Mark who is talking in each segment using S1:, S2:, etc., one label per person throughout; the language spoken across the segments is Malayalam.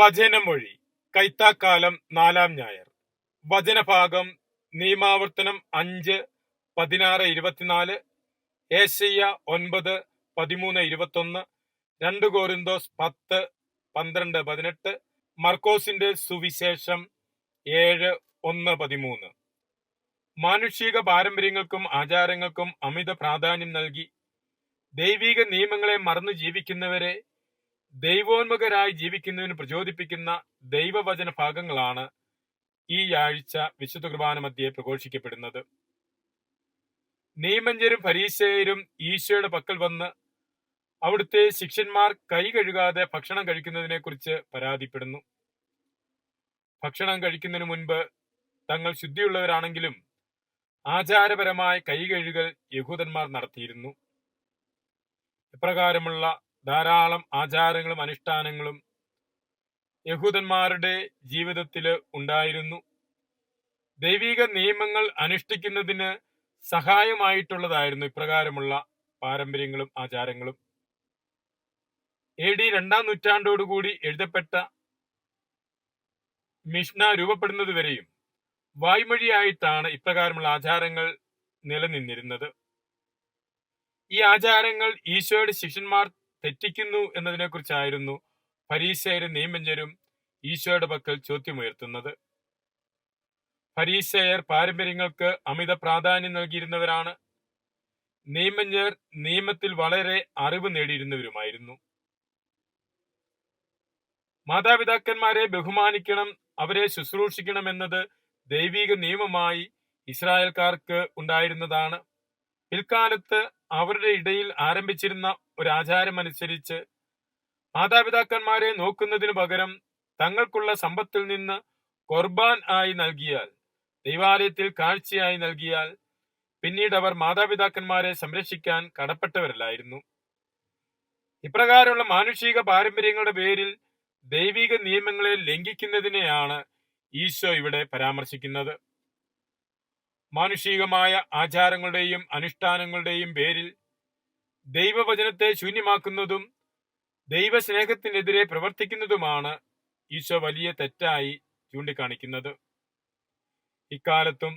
S1: വചനമൊഴി. കൈത്താക്കാലം നാലാം ഞായർ. വചനഭാഗം നിയമാവർത്തനം അഞ്ച് പതിനാറ് ഇരുപത്തിനാല് ഏഷ്യ ഒൻപത് പതിമൂന്ന് ഇരുപത്തൊന്ന് രണ്ട് കോരിന്തോസ് പത്ത് പന്ത്രണ്ട് പതിനെട്ട് മർക്കോസിന്റെ സുവിശേഷം ഏഴ് ഒന്ന് പതിമൂന്ന്. മാനുഷിക പാരമ്പര്യങ്ങൾക്കും ആചാരങ്ങൾക്കും അമിത പ്രാധാന്യം നൽകി ദൈവിക നിയമങ്ങളെ മറന്നു ജീവിക്കുന്നവരെ ദൈവോന്മുഖരായി ജീവിക്കുന്നതിന് പ്രചോദിപ്പിക്കുന്ന ദൈവവചന ഭാഗങ്ങളാണ് ഈ ആഴ്ച വിശുദ്ധ കുർബാന മധ്യേ പ്രഘോഷിക്കപ്പെടുന്നത്. നീമഞ്ചരും പരീശയരും ഈശോയുടെ പക്കൽ വന്ന് അവിടുത്തെ ശിഷ്യന്മാർ കൈ കഴുകാതെ ഭക്ഷണം കഴിക്കുന്നതിനെ കുറിച്ച് പരാതിപ്പെടുന്നു. ഭക്ഷണം കഴിക്കുന്നതിന് മുൻപ് തങ്ങൾ ശുദ്ധിയുള്ളവരാണെങ്കിലും ആചാരപരമായ കൈ കഴുകൽ യഹൂദന്മാർ നടത്തിയിരുന്നു. ഇപ്രകാരമുള്ള ധാരാളം ആചാരങ്ങളും അനുഷ്ഠാനങ്ങളും യഹൂദന്മാരുടെ ജീവിതത്തിൽ ഉണ്ടായിരുന്നു. ദൈവിക നിയമങ്ങൾ അനുഷ്ഠിക്കുന്നതിന് സഹായമായിട്ടുള്ളതായിരുന്നു ഇപ്രകാരമുള്ള പാരമ്പര്യങ്ങളും ആചാരങ്ങളും. എ ഡി രണ്ടാം നൂറ്റാണ്ടോടുകൂടി എഴുതപ്പെട്ട മിഷ്ന രൂപപ്പെടുന്നതുവരെയും വായ്മൊഴിയായിട്ടാണ് ഇപ്രകാരമുള്ള ആചാരങ്ങൾ നിലനിന്നിരുന്നത്. ഈ ആചാരങ്ങൾ ഈശോയുടെ ശിഷ്യന്മാർ തെറ്റിക്കുന്നു എന്നതിനെക്കുറിച്ചായിരുന്നു പരീശയരും നിയമഞ്ചരും ഈശോയുടെ പക്കൽ ചോദ്യമുയർത്തുന്നത്. പരീശയർ പാരമ്പര്യങ്ങൾക്ക് അമിത പ്രാധാന്യം നൽകിയിരുന്നവരാണ്. നിയമജ്ഞർ നിയമത്തിൽ വളരെ അറിവ് നേടിയിരുന്നവരുമായിരുന്നു. മാതാപിതാക്കന്മാരെ ബഹുമാനിക്കണം അവരെ ശുശ്രൂഷിക്കണം എന്നത് ദൈവിക നിയമമായി ഇസ്രായേൽക്കാർക്ക് ഉണ്ടായിരുന്നതാണ്. പിൽക്കാലത്ത് അവരുടെ ഇടയിൽ ആരംഭിച്ചിരുന്ന ഒരു ആചാരം അനുസരിച്ച് മാതാപിതാക്കന്മാരെ നോക്കുന്നതിനു പകരം തങ്ങൾക്കുള്ള സമ്പത്തിൽ നിന്ന് കുർബാൻ ആയി നൽകിയാൽ ദൈവാലയത്തിൽ കാഴ്ചയായി നൽകിയാൽ പിന്നീട് അവർ മാതാപിതാക്കന്മാരെ സംരക്ഷിക്കാൻ കടപ്പെട്ടവരല്ലായിരുന്നു. ഇപ്രകാരമുള്ള മാനുഷിക പാരമ്പര്യങ്ങളുടെ പേരിൽ ദൈവിക നിയമങ്ങളെ ലംഘിക്കുന്നതിനെയാണ് ഈശോ ഇവിടെ പരാമർശിക്കുന്നത്. മാനുഷികമായ ആചാരങ്ങളുടെയും അനുഷ്ഠാനങ്ങളുടെയും പേരിൽ ദൈവവചനത്തെ ശൂന്യമാക്കുന്നതും ദൈവസ്നേഹത്തിനെതിരെ പ്രവർത്തിക്കുന്നതുമാണ് ഈശോ വലിയ തെറ്റായി ചൂണ്ടിക്കാണിക്കുന്നത്. ഇക്കാലത്തും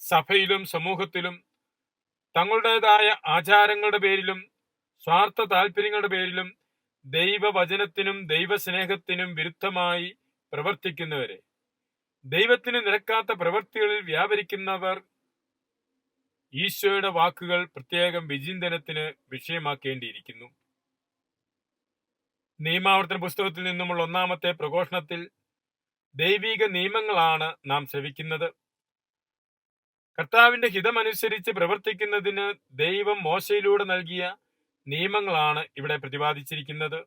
S1: സഭയിലും സമൂഹത്തിലും തങ്ങളുടേതായ ആചാരങ്ങളുടെ പേരിലും സ്വാർത്ഥ താല്പര്യങ്ങളുടെ പേരിലും ദൈവവചനത്തിനും ദൈവസ്നേഹത്തിനും വിരുദ്ധമായി പ്രവർത്തിക്കുന്നവരെ ദൈവത്തിന് നിരക്കാത്ത പ്രവൃത്തികളിൽ വ്യാപരിക്കുന്നവർ ഈശോയുടെ വാക്കുകൾ പ്രത്യേകം വിചിന്തനത്തിന് വിഷയമാക്കേണ്ടിയിരിക്കുന്നു. നിയമാവർത്തന പുസ്തകത്തിൽ നിന്നുമുള്ള ഒന്നാമത്തെ പ്രഘോഷണത്തിൽ ദൈവിക നിയമങ്ങളാണ് നാം ശ്രവിക്കുന്നത്. കർത്താവിന്റെ ഹിതമനുസരിച്ച് പ്രവർത്തിക്കുന്നതിന് ദൈവം മോശയിലൂടെ നൽകിയ നിയമങ്ങളാണ് ഇവിടെ പ്രതിപാദിച്ചിരിക്കുന്നത്.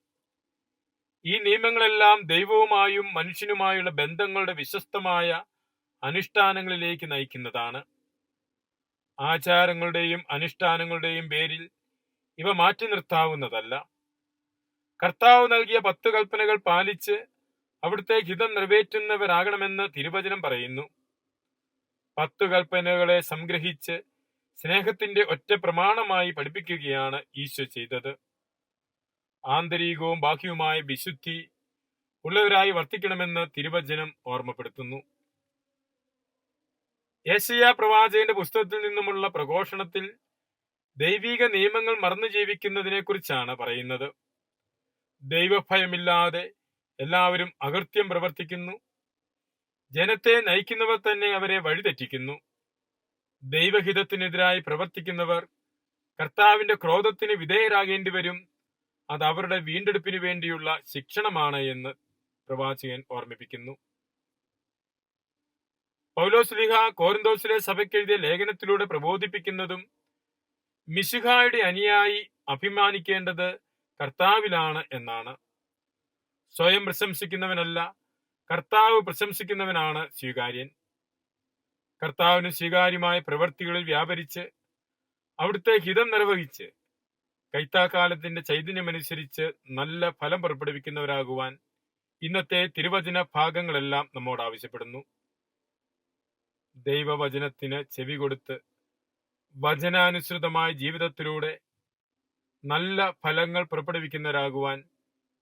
S1: ഈ നിയമങ്ങളെല്ലാം ദൈവവുമായും മനുഷ്യനുമായുള്ള ബന്ധങ്ങളുടെ വിശ്വസ്തമായ അനുഷ്ഠാനങ്ങളിലേക്ക് നയിക്കുന്നതാണ്. ആചാരങ്ങളുടെയും അനുഷ്ഠാനങ്ങളുടെയും പേരിൽ ഇവ മാറ്റി നിർത്താവുന്നതല്ല. കർത്താവ് നൽകിയ പത്ത് കൽപ്പനകൾ പാലിച്ച് അവിടുത്തെ ഹിതം നിറവേറ്റുന്നവരാകണമെന്ന് തിരുവചനം പറയുന്നു. പത്ത് കൽപ്പനകളെ സംഗ്രഹിച്ച് സ്നേഹത്തിന്റെ ഒറ്റ പ്രമാണമായി പഠിപ്പിക്കുകയാണ് ഈശോ ചെയ്തത്. ആന്തരികവും ബാഹ്യവുമായ വിശുദ്ധി ഉള്ളവരായി വർത്തിക്കണമെന്ന് തിരുവചനം ഓർമ്മപ്പെടുത്തുന്നു. ഏഷ്യ പ്രവാചകന്റെ പുസ്തകത്തിൽ നിന്നുമുള്ള പ്രഘോഷണത്തിൽ ദൈവിക നിയമങ്ങൾ മറന്നു ജീവിക്കുന്നതിനെ കുറിച്ചാണ് പറയുന്നത്. ദൈവഭയമില്ലാതെ എല്ലാവരും അകൃത്യം പ്രവർത്തിക്കുന്നു. ജനത്തെ നയിക്കുന്നവർ തന്നെ അവരെ വഴിതെറ്റിക്കുന്നു. ദൈവഹിതത്തിനെതിരായി പ്രവർത്തിക്കുന്നവർ കർത്താവിന്റെ ക്രോധത്തിന് വിധേയരാകേണ്ടി വരും അത് അവരുടെ വീണ്ടെടുപ്പിന് വേണ്ടിയുള്ള ശിക്ഷണമാണ് എന്ന് പ്രവാചകൻ ഓർമ്മിപ്പിക്കുന്നു. പൗലോസ്ലിഹ കോരന്തോസിലെ സഭയ്ക്കെഴുതിയ ലേഖനത്തിലൂടെ പ്രബോധിപ്പിക്കുന്നതും മിശിഹായുടെ അനുയായി അഭിമാനിക്കേണ്ടത് കർത്താവിലാണ് എന്നാണ്. സ്വയം പ്രശംസിക്കുന്നവനല്ല കർത്താവ് പ്രശംസിക്കുന്നവനാണ് സ്വീകാര്യൻ. കർത്താവിന് സ്വീകാര്യമായ പ്രവൃത്തികളിൽ വ്യാപരിച്ച് അവിടുത്തെ ഹിതം നിർവഹിച്ച് കൈത്താക്കാലത്തിന്റെ ചൈതന്യമനുസരിച്ച് നല്ല ഫലം പുറപ്പെടുവിക്കുന്നവരാകുവാൻ ഇന്നത്തെ തിരുവചന ഭാഗങ്ങളെല്ലാം നമ്മോട് ആവശ്യപ്പെടുന്നു. ദൈവവചനത്തിന് ചെവി കൊടുത്ത് വചനാനുസൃതമായ ജീവിതത്തിലൂടെ നല്ല ഫലങ്ങൾ പുറപ്പെടുവിക്കുന്നവരാകുവാൻ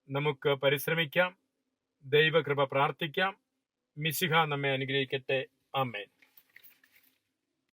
S1: നമുക്ക് പരിശ്രമിക്കാം. ദൈവകൃപ പ്രാർത്ഥിക്കാം. മിശിഹ നമ്മെ അനുഗ്രഹിക്കട്ടെ. അമ്മേൻ